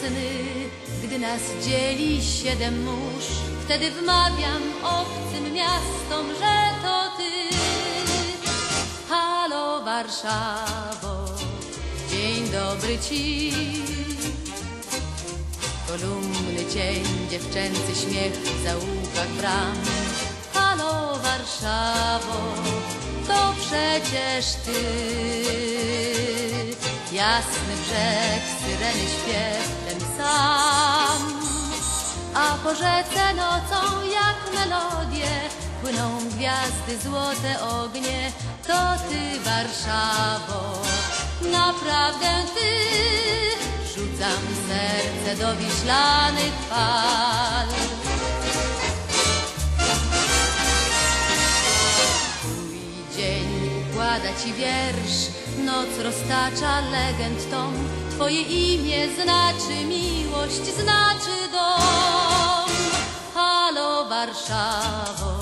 sny, gdy nas dzieli siedem mórz. Wtedy wmawiam obcym miastom, że to ty. Halo Warszawo, dzień dobry ci. Kolumny cień, dziewczęcy śmiech w zaułkach bram. Halo Warszawo, to przecież ty. Jasny brzeg, syreny śpiew, ten sam. A po rzece nocą jak melodie płyną gwiazdy, złote ognie. To ty Warszawo, naprawdę ty. Rzucam serce do wiślanych fal. Twój dzień układa ci wiersz, noc roztacza legend. Twoje imię znaczy miłość, znaczy dom. Halo Warszawo,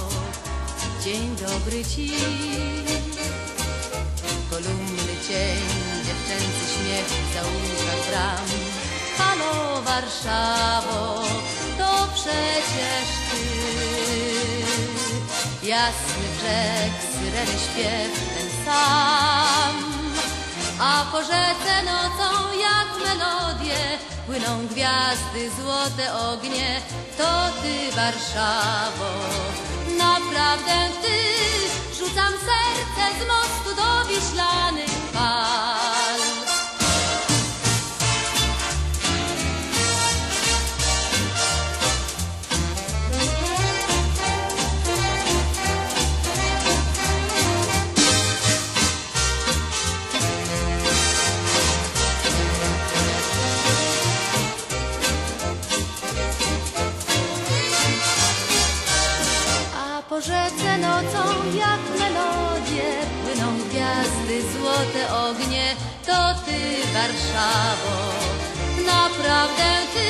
dzień dobry ci. Kolumny cień, dziewczęcy śmiech w zaułkach bram. Halo Warszawo, to przecież ty. Jasny brzeg, syreny śpiew ten sam. A po rzece melodie płyną gwiazdy, złote ognie. To ty Warszawo, naprawdę ty. Rzucam serce z mostu do wiślanych po rzece nocą jak melodie płyną gwiazdy, złote ognie. To ty, Warszawo, naprawdę ty.